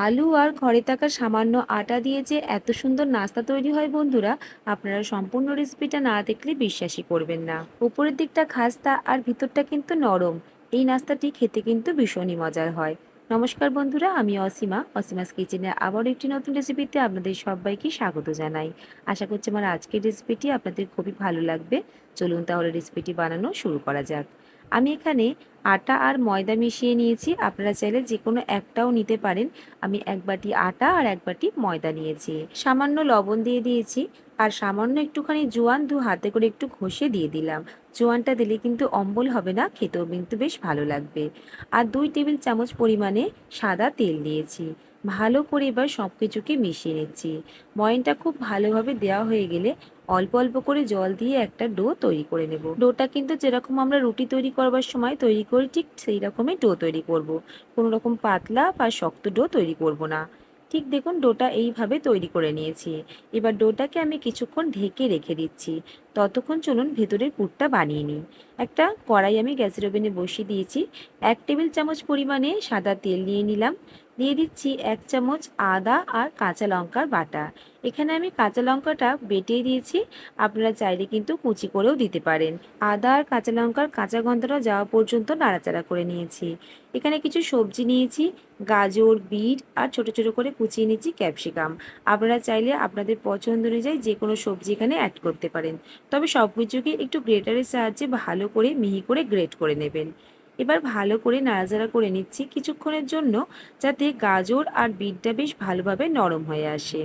আলু আর ঘরে থাকা সামান্য আটা দিয়ে যে এত সুন্দর নাস্তা তৈরি হয় বন্ধুরা, আপনারা সম্পূর্ণ রেসিপিটা না দেখলে বিশ্বাসই করবেন না। উপরের দিকটা খাস্তা আর ভিতরটা কিন্তু নরম। এই নাস্তাটি খেতে কিন্তু ভীষণই মজার হয়। নমস্কার বন্ধুরা, আমি অসীমা। অসীমাস কিচেনে আবারও একটি নতুন রেসিপিতে আপনাদের সবাইকে স্বাগত জানাই। আশা করছি আমার আজকের রেসিপিটি আপনাদের খুবই ভালো লাগবে। চলুন তাহলে রেসিপিটি বানানো শুরু করা যাক। আমি এখানে আটা আর ময়দা মিশিয়ে নিয়েছি। আপনারা চাইলে যে কোনো একটাও নিতে পারেন। আমি এক বাটি আটা আর এক বাটি ময়দা নিয়েছি। সামান্য লবণ দিয়ে দিয়েছি। আর সামান্য একটুখানি জোয়ান দু হাতে করে একটু ঘষে দিয়ে দিলাম। জোয়ানটা দিলে কিন্তু অম্বল হবে না, খেতেও কিন্তু বেশ ভালো লাগবে। আর দুই টেবিল চামচ পরিমাণে সাদা তেল দিয়েছি। ভালো করে এবার সব কিছুকে মিশিয়ে নিচ্ছি। ময়নটা খুব ভালোভাবে দেওয়া হয়ে গেলে অল্প অল্প করে জল দিয়ে একটা ডো তৈরি করে নেব। ডোটা কিন্তু যেরকম আমরা রুটি তৈরি করবার সময় তৈরি করি, ঠিক সেই রকমই ডো তৈরি করব। কোনো রকম পাতলা বা শক্ত ডো তৈরি করব না। ঠিক দেখুন, ডোটা এইভাবে তৈরি করে নিয়েছি। এবার ডোটাকে আমি কিছুক্ষণ ঢেকে রেখে দিচ্ছি। ততক্ষণ চলুন ভেতরের পুরটা বানিয়ে নিই। একটা কড়াই আমি গ্যাসের ওভেনে বসিয়ে দিয়েছি। এক টেবিল চামচ পরিমাণে সাদা তেল নিয়ে নিলাম। দিয়ে দিচ্ছি এক চামচ আদা আর কাঁচা লঙ্কার বাটা। এখানে আমি কাঁচা লঙ্কাটা বেটে দিয়েছি। আপনারা চাইলে কিন্তু কুচি করেও দিতে পারেন। আদা আর কাঁচা লঙ্কার কাঁচা গন্ধটা যাওয়া পর্যন্ত নাড়াচাড়া করে নিয়েছি। এখানে কিছু সবজি নিয়েছি, গাজর, বিট আর ছোট ছোট করে কুচিয়ে নিয়েছি ক্যাপসিকাম। আপনারা চাইলে আপনাদের পছন্দ অনুযায়ী যে কোনো সবজি এখানে অ্যাড করতে পারেন। তবে সব কিছুকে একটু গ্রেটারের সাহায্যে ভালো করে মিহি করে গ্রেট করে নেবেন। এবার ভালো করে নাড়াচাড়া করে নিচ্ছি কিছুক্ষণের জন্য যাতে গাজর আর বিটটা বেশ ভালোভাবে নরম হয়ে আসে।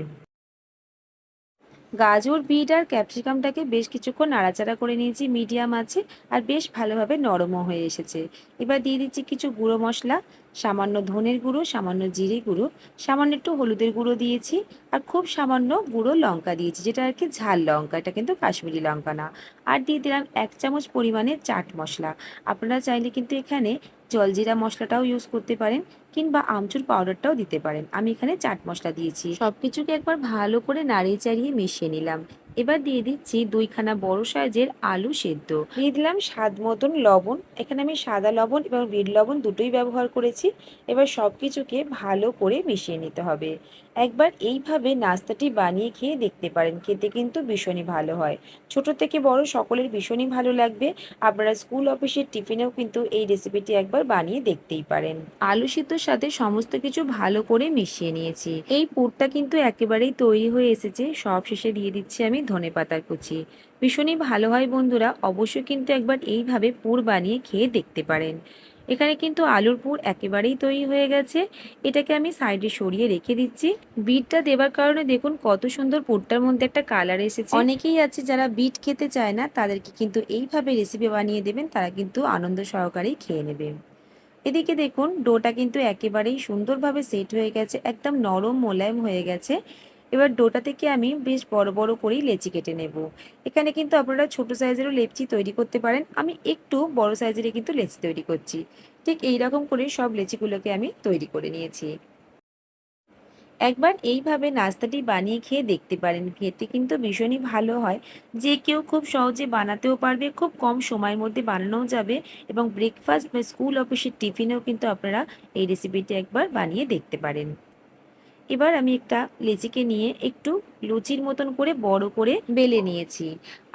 গাজর, বিট আর ক্যাপসিকামটাকে বেশ কিছুক্ষণ নাড়াচাড়া করে নিয়েছি, মিডিয়াম আছে, আর বেশ ভালোভাবে নরমও হয়ে এসেছে। এবার দিয়ে দিচ্ছি কিছু গুঁড়ো মশলা সামান্য ধনের গুঁড়ো, সামান্য জিরে গুঁড়ো, সামান্য একটু হলুদের গুঁড়ো দিয়েছি আর খুব সামান্য গুঁড়ো লঙ্কা দিয়েছি, যেটা আর কি ঝাল লঙ্কা, এটা কিন্তু কাশ্মীরি লঙ্কা না। আর দিয়ে দিলাম এক চামচ পরিমাণে চাট মশলা। আপনারা চাইলে কিন্তু এখানে জলজিরা মশলাটাও ইউজ করতে পারেন কিংবা আমচুর পাউডারটাও দিতে পারেন। আমি এখানে চাট মশলা দিয়েছি। সব কিছুকে একবার ভালো করে নাড়িয়ে চাড়িয়ে মিশিয়ে নিলাম। এবার দিয়ে দিচ্ছি দুইখানা বড় সাইজের আলু সেদ্ধ। দিয়ে দিলাম স্বাদ মতন লবণ। এখানে আমি সাদা লবণ এবং রেড লবণ দুটোই ব্যবহার করেছি। এবার সব কিছুকে ভালো করে মিশিয়ে নিতে হবে। একবার এইভাবে নাস্তাটি বানিয়ে খেয়ে দেখতে পারেন। খেতে কিন্তু ভীষণই ভালো হয়। ছোট থেকে বড় সকলের ভীষণই ভালো লাগবে। আপনারা স্কুল অফিসের টিফিনেও কিন্তু এই রেসিপিটি একবার বানিয়ে দেখতেই পারেন। আলু সিদ্ধর সাথে সমস্ত কিছু ভালো করে মিশিয়ে নিয়েছি। এই পুরটা কিন্তু একেবারেই তৈরি হয়ে এসেছে। সব শেষে দিয়ে দিচ্ছি আমি ধনে পাতার কুচি। ভীষণই ভালো হয় বন্ধুরা। অবশ্যই কিন্তু একবার এইভাবে পুর বানিয়ে খেয়ে দেখতে পারেন। এখানে কিন্তু আলুর পুর একেবারেই তৈরি হয়ে গেছে। এটাকে আমি সাইডে সরিয়ে রেখে দিচ্ছি। বিটটা দেবার কারণে দেখুন কত সুন্দর পুরটার মধ্যে একটা কালার এসেছে। অনেকেই আছে যারা বিট খেতে চায় না, তাদেরকে কিন্তু এইভাবে রেসিপি বানিয়ে দেবেন, তারা কিন্তু আনন্দ সহকারেই খেয়ে নেবে। এদিকে দেখুন, ডোটা কিন্তু একেবারেই সুন্দরভাবে সেট হয়ে গেছে, একদম নরম মোলায়েম হয়ে গেছে। এবার ডোটা থেকে আমি বেশ বড় বড় করেই লেচি কেটে নেব। এখানে কিন্তু আপনারা ছোট সাইজেরও লেচি তৈরি করতে পারেন। আমি একটু বড় সাইজেরই কিন্তু লেচি তৈরি করছি। ঠিক এই রকম করে সব লেচিগুলোকে আমি তৈরি করে নিয়েছি। একবার এইভাবে নাস্তাটি বানিয়ে খেয়ে দেখতে পারেন। খেতে কিন্তু ভীষণই ভালো হয়। যে কেউ খুব সহজে বানাতেও পারবে, খুব কম সময়ের মধ্যে বানানোও যাবে এবং ব্রেকফাস্ট বা স্কুল অফিসের টিফিনেও কিন্তু আপনারা এই রেসিপিটি একবার বানিয়ে দেখতে পারেন। এবার আমি একটা লেচিকে নিয়ে একটু লুচির মতন করে বড় করে বেলে নিয়েছি।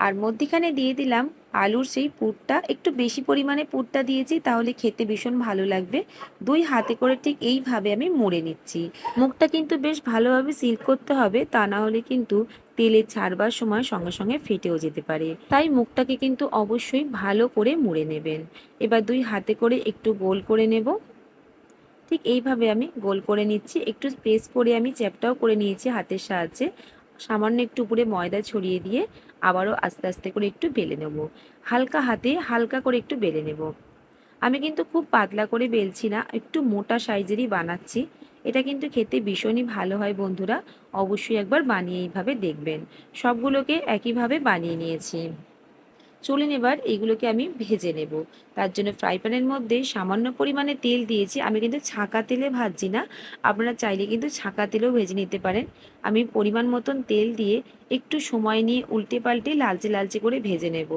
আর মধ্যিখানে দিয়ে দিলাম আলুর সেই পুরটা। একটু বেশি পরিমাণে পুরটা দিয়েছি, তাহলে খেতে ভীষণ ভালো লাগবে। দুই হাতে করে ঠিক এইভাবে আমি মুড়ে নিচ্ছি। মুখটা কিন্তু বেশ ভালোভাবে সিল করতে হবে, তা না হলে কিন্তু তেলে ছাড়বার সময় সঙ্গে সঙ্গে ফেটেও যেতে পারে। তাই মুখটাকে কিন্তু অবশ্যই ভালো করে মুড়ে নেবেন। এবার দুই হাতে করে একটু গোল করে নেব। ঠিক এইভাবে আমি গোল করে নিচ্ছি। একটু স্পেস করে আমি চ্যাপটাও করে নিয়েছি হাতের সাহায্যে। সামান্য একটু উপরে ময়দা ছড়িয়ে দিয়ে আবারও আস্তে আস্তে করে একটু বেলে নেব। হালকা হাতে হালকা করে একটু বেলে নেব। আমি কিন্তু খুব পাতলা করে বেলছি না, একটু মোটা সাইজেরই বানাচ্ছি। এটা কিন্তু খেতে ভীষণই ভালো হয় বন্ধুরা। অবশ্যই একবার বানিয়ে এইভাবে দেখবেন। সবগুলোকে একইভাবে বানিয়ে নিয়েছি। চলুন এবার এগুলোকে আমি ভেজে নেব। তার জন্য ফ্রাই প্যানের মধ্যে সামান্য পরিমাণে তেল দিয়েছি। আমি কিন্তু ছাঁকা তেলে ভাজছি না। আপনারা চাইলে কিন্তু ছাঁকা তেলেও ভেজে নিতে পারেন। আমি পরিমাণ মতন তেল দিয়ে একটু সময় নিয়ে উল্টে পাল্টে লালচে লালচে করে ভেজে নেব।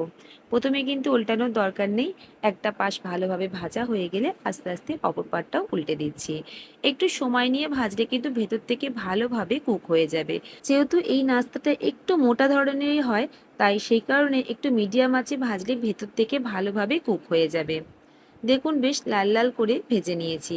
প্রথমে কিন্তু উল্টানোর দরকার নেই। একটা পাশ ভালোভাবে ভাজা হয়ে গেলে আস্তে আস্তে অপর পাটটাও উল্টে দিচ্ছি। একটু সময় নিয়ে ভাজলে কিন্তু ভেতর থেকে ভালোভাবে কুক হয়ে যাবে। যেহেতু এই নাস্তাটা একটু মোটা ধরনেরই হয় তাই সেই কারণে একটু মিডিয়াম আঁচে ভাজলে ভেতর থেকে ভালোভাবে কুক হয়ে যাবে। দেখুন বেশ লাল লাল করে ভেজে নিয়েছি।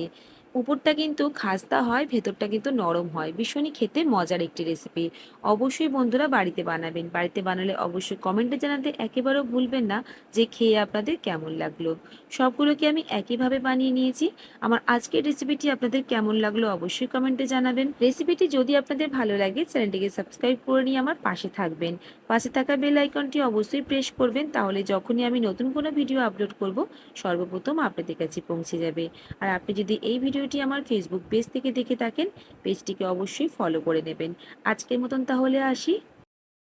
উপরটা কিন্তু খাস্তা হয়, ভেতরটা কিন্তু নরম হয়। ভীষণই খেতে মজার একটি রেসিপি অবশ্যই বন্ধুরা বাড়িতে বানাবেন। বাড়িতে বানালে অবশ্যই কমেন্টে জানাতে একেবারেও ভুলবেন না যে খেয়ে আপনাদের কেমন লাগল। সবগুলোকে আমি একইভাবে বানিয়ে নিয়েছি। আমার আজকের রেসিপিটি আপনাদের কেমন লাগল অবশ্যই কমেন্টে জানাবেন। রেসিপিটি যদি আপনাদের ভালো লাগে, চ্যানেলটিকে সাবস্ক্রাইব করে নিয়ে আমার পাশে থাকবেন। পাশে থাকা বেল আইকনটি অবশ্যই প্রেস করবেন, তাহলে যখনই আমি নতুন কোনো ভিডিও আপলোড করব, সর্বপ্রথম আপনাদের কাছে পৌঁছে যাবে। আর আপনি যদি এই ভিডিওটি আমার ফেসবুক পেজ থেকে দেখে থাকেন পেজটিকে অবশ্যই ফলো করে নেবেন। আজকের মতন তাহলে আসি।